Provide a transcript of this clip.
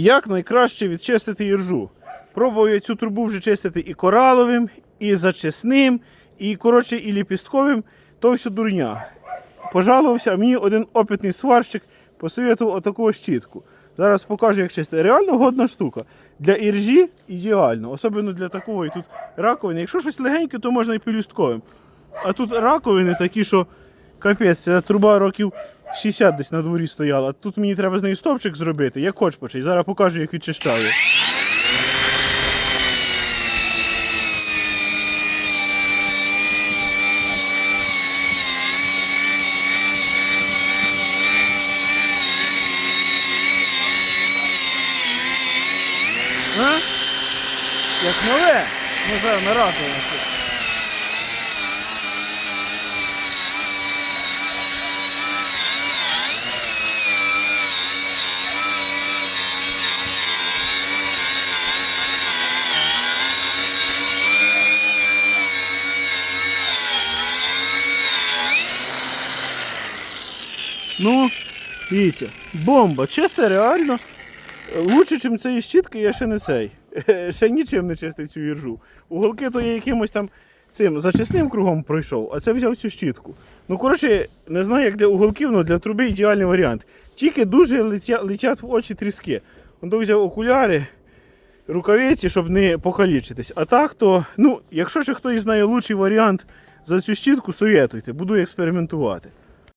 Як найкраще відчистити іржу? Пробував я цю трубу вже чистити і кораловим, і зачисним, і коротше, і ліпістковим, то все дурня. Пожалувався, мені один опитний сварщик посоветував отаку щітку. Зараз покажу, як чистити. Реально годна штука. Для іржі ідеально, особливо для такого і тут раковини. Якщо щось легеньке, то можна і пелюстковим. А тут раковини такі, що капець, ця труба років 60 десь на дворі стояла. Тут мені треба з нею стовпчик зробити, як хоч почай. Зараз покажу, як відчищаю. А? Як нове? Ну зараз на Ну, дивіться, бомба, чисто реально. Лучше, ніж цієї щітки, я ще не цей. Ще нічим не чистив цю іржу. Уголки то я якимось там цим зачисним кругом пройшов, а це взяв цю щітку. Ну, коротше, не знаю, як для уголків, але для труби ідеальний варіант. Тільки дуже летя, летять в очі тріски. Он то взяв окуляри, рукавиці, щоб не покалічитись. А так то, ну, якщо ще хтось знає лучший варіант за цю щітку, советуйте, буду експериментувати.